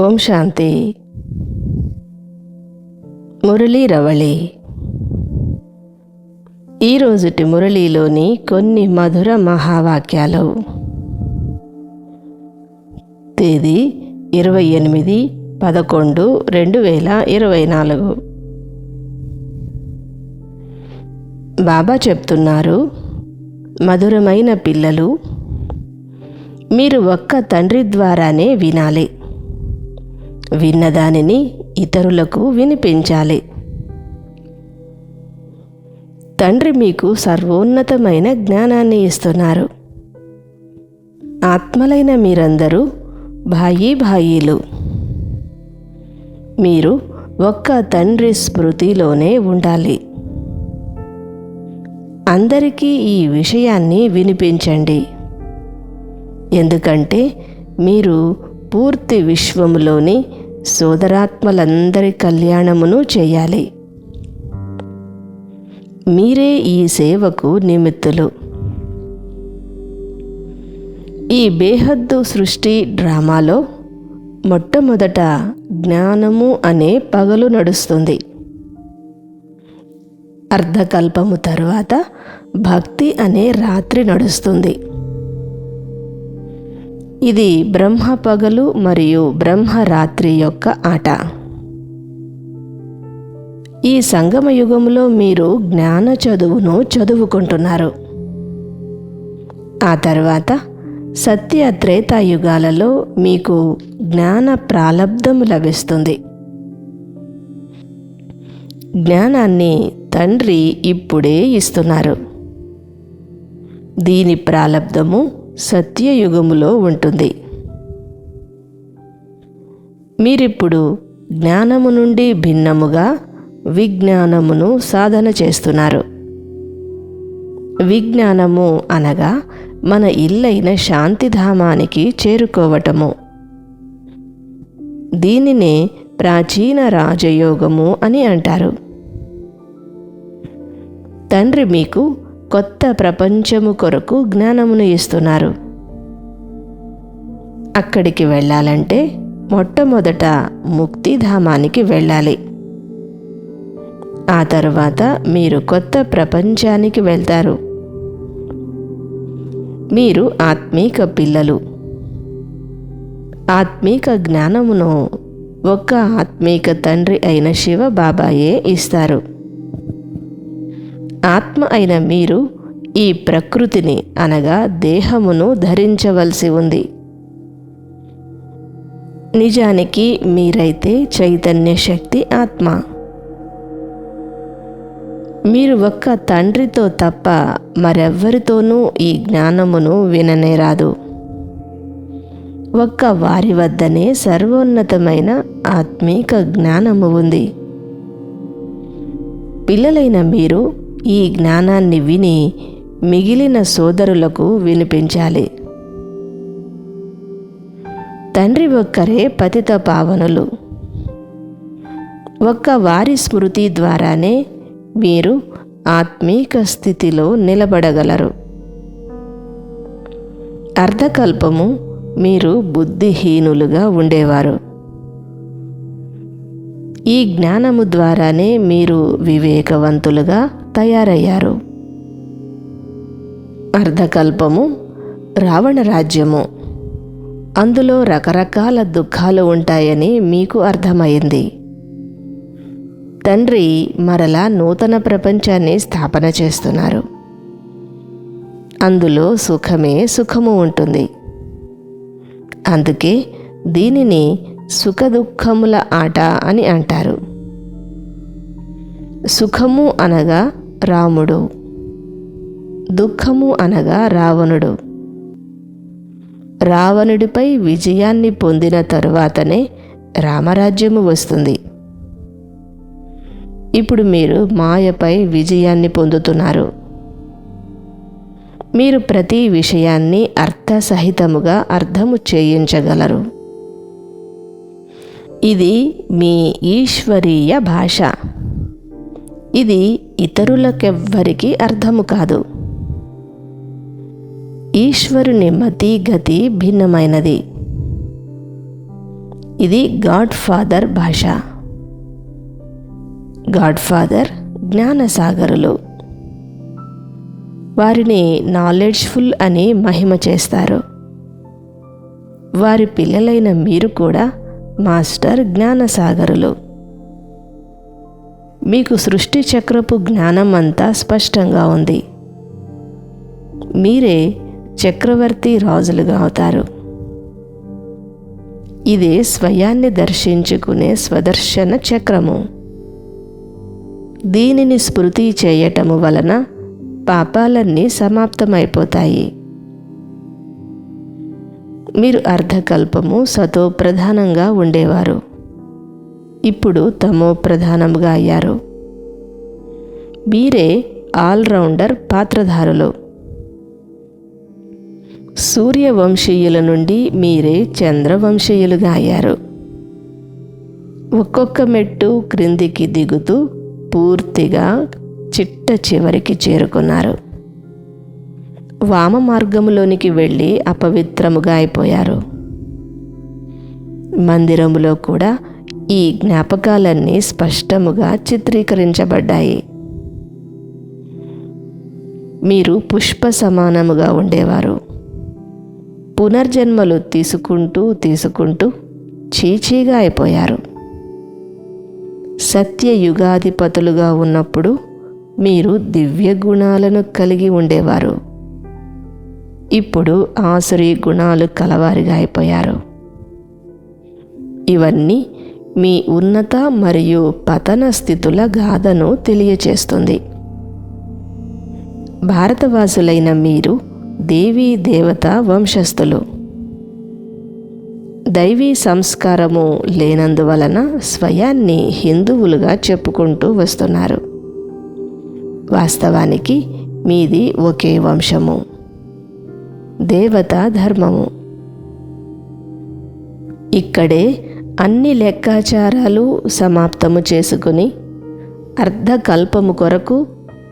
ఓం శాంతి. మురళీ రవళి ఈరోజుటి మురళీలోని కొన్ని మధుర మహావాక్యాలు. తేదీ ఇరవై ఎనిమిది పదకొండు రెండు వేల ఇరవై నాలుగు. బాబా చెప్తున్నారు మధురమైన పిల్లలు మీరు ఒక్క తండ్రి ద్వారానే వినాలి. విన్నదానిని ఇతరులకు వినిపించాలి. తండ్రి మీకు సర్వోన్నతమైన జ్ఞానాన్ని ఇస్తున్నారు. ఆత్మలైన మీరందరూ భాయి భాయీలు మీరు ఒక్క తండ్రి స్మృతిలోనే ఉండాలి. అందరికీ ఈ విషయాన్ని వినిపించండి. ఎందుకంటే మీరు పూర్తి విశ్వంలోని సోదరాత్మలందరి కళ్యాణమును చేయాలి. మీరే ఈ సేవకు నిమిత్తులు. ఈ బేహద్దు సృష్టి డ్రామాలో మొట్టమొదట జ్ఞానము అనే పగలు నడుస్తుంది. అర్ధకల్పము తరువాత భక్తి అనే రాత్రి నడుస్తుంది. ఇది బ్రహ్మ పగలు మరియు బ్రహ్మరాత్రి యొక్క ఆట. ఈ సంగమ యుగంలో మీరు జ్ఞాన చదువును చదువుకుంటున్నారు. ఆ తర్వాత సత్య త్రేతాయుగాలలో మీకు జ్ఞాన ప్రాలబ్ధము లభిస్తుంది. జ్ఞానాన్ని తండ్రి ఇప్పుడే ఇస్తున్నారు. దీని ప్రాలబ్ధము సత్యయుగములో ఉంటుంది. మీరిప్పుడు జ్ఞానము నుండి భిన్నముగా విజ్ఞానమును సాధన చేస్తున్నారు. విజ్ఞానము అనగా మన ఇల్లైన శాంతిధామానికి చేరుకోవటము. దీనినే ప్రాచీన రాజయోగము అని అంటారు. తండ్రి మీకు కొత్త ప్రపంచము కొరకు జ్ఞానమును ఇస్తున్నారు. అక్కడికి వెళ్ళాలంటే మొట్టమొదట ముక్తిధామానికి వెళ్ళాలి. ఆ తర్వాత మీరు కొత్త ప్రపంచానికి వెళ్తారు. మీరు ఆత్మీక పిల్లలు. ఆత్మీక జ్ఞానమును ఒక్క ఆత్మీక తండ్రి అయిన శివ బాబాయే ఇస్తారు. ఆత్మ అయిన మీరు ఈ ప్రకృతిని అనగా దేహమును ధరించవలసి ఉంది. నిజానికి మీరైతే చైతన్య శక్తి ఆత్మ. మీరు ఒక్క తండ్రితో తప్ప మరెవ్వరితోనూ ఈ జ్ఞానమును విననేరాదు ఒక్క వారి వద్దనే సర్వోన్నతమైన ఆత్మీక జ్ఞానము ఉంది. పిల్లలైన మీరు ఈ జ్ఞానాన్ని విని మిగిలిన సోదరులకు వినిపించాలి. తండ్రి ఒక్కరే పతిత పావనులు. ఒక్క వారి స్మృతి ద్వారానే మీరు ఆత్మీక స్థితిలో నిలబడగలరు. అర్ధకల్పము మీరు బుద్ధిహీనులుగా ఉండేవారు. ఈ జ్ఞానము ద్వారానే మీరు వివేకవంతులుగా తయారయ్యారు. అర్ధకల్పము రావణ రాజ్యము. అందులో రకరకాల దుఃఖాలు ఉంటాయని మీకు అర్థమైంది. తండ్రి మరలా నూతన ప్రపంచాన్ని స్థాపన చేస్తున్నారు. అందులో సుఖమే సుఖము ఉంటుంది. అందుకే దీనిని సుఖదుఖముల ఆట అని అంటారు. సుఖము అనగా రాముడు. దుఃఖము అనగా రావణుడు. రావణుడిపై విజయాన్ని పొందిన తరువాతనే రామరాజ్యము వస్తుంది. ఇప్పుడు మీరు మాయపై విజయాన్ని పొందుతున్నారు. మీరు ప్రతి విషయాన్ని అర్థసహితముగా అర్థము చేయించగలరు. ఇది మీ ఈశ్వరీయ భాష. ఇది ఇతరులకెవ్వరికి అర్థము కాదు. ఈశ్వరుని మతి గతి భిన్నమైనది. ఇది గాడ్ ఫాదర్ భాష. గాడ్ ఫాదర్ జ్ఞానసాగరులు. వారిని నాలెడ్జ్ఫుల్ అని మహిమ చేస్తారు. వారి పిల్లలైన మీరు కూడా మాస్టర్ జ్ఞానసాగరులు. మీకు సృష్టి చక్రపు జ్ఞానం అంతా స్పష్టంగా ఉంది. మీరే చక్రవర్తి రాజులుగా అవుతారు. ఇదే స్వయాన్ని దర్శించుకునే స్వదర్శన చక్రము. దీనిని స్మృతి చేయటము వలన పాపాలన్నీ సమాప్తమైపోతాయి. మీరు అర్ధకల్పము సతో ప్రధానంగా ఉండేవారు. ఇప్పుడు తమో ప్రధానముగా అయ్యారు. మీరే ఆల్రౌండర్ పాత్రధారులు. సూర్యవంశీయుల నుండి మీరే చంద్రవంశీయులుగా అయ్యారు. ఒక్కొక్క మెట్టు క్రిందికి దిగుతూ పూర్తిగా చిట్ట చివరికి చేరుకున్నారు. వామ మార్గములోనికి వెళ్ళి అపవిత్రముగా అయిపోయారు. మందిరములో కూడా ఈ జ్ఞాపకాలన్నీ స్పష్టముగా చిత్రీకరించబడ్డాయి. మీరు పుష్ప సమానముగా ఉండేవారు. పునర్జన్మలు తీసుకుంటూ తీసుకుంటూ చీచీగా అయిపోయారు. సత్యయుగాధిపతులుగా ఉన్నప్పుడు మీరు దివ్య గుణాలను కలిగి ఉండేవారు. ఇప్పుడు ఆసురి గుణాలు కలవారిగా అయిపోయారు. ఇవన్నీ మీ ఉన్నత మరియు పతన స్థితుల గాథను తెలియచేస్తుంది. భారతవాసులైన మీరు దేవీ దేవత వంశస్థులు. దైవీ సంస్కారము లేనందువలన స్వయాన్ని హిందువులుగా చెప్పుకుంటూ వస్తున్నారు. వాస్తవానికి మీది ఒకే వంశము. దేవతా ధర్మము. ఇక్కడే అన్ని లెక్కాచారాలు సమాప్తము చేసుకుని అర్ధకల్పము కొరకు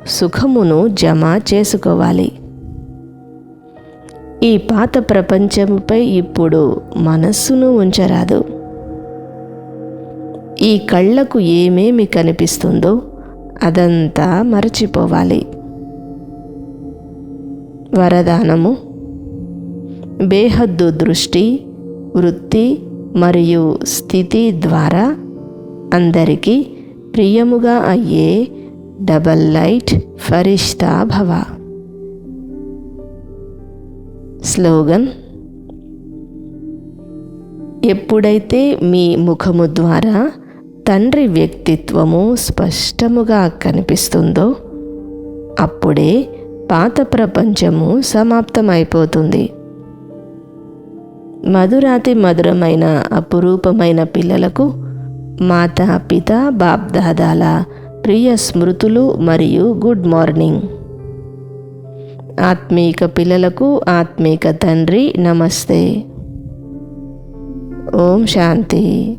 సుఖమును జమ చేసుకోవాలి. ఈ పాత ప్రపంచముపై ఇప్పుడు మనస్సును ఉంచరాదు. ఈ కళ్ళకు ఏమేమి కనిపిస్తుందో అదంతా మరచిపోవాలి. వరదానము బేహద్దు దృష్టి వృత్తి మరియు స్థితి ద్వారా అందరికీ ప్రియముగా అయ్యే డబల్ లైట్ ఫరిష్తా భవ. స్లోగన్. ఎప్పుడైతే మీ ముఖము ద్వారా తండ్రి వ్యక్తిత్వము స్పష్టముగా కనిపిస్తుందో అప్పుడే పాత ప్రపంచము సమాప్తమైపోతుంది. మధురాతి మధురమైన అపురూపమైన పిల్లలకు మాతా పిత బాప్దాదాల ప్రియ స్మృతులు మరియు గుడ్ మార్నింగ్. ఆత్మీక పిల్లలకు ఆత్మీక తండ్రి నమస్తే. ఓం శాంతి.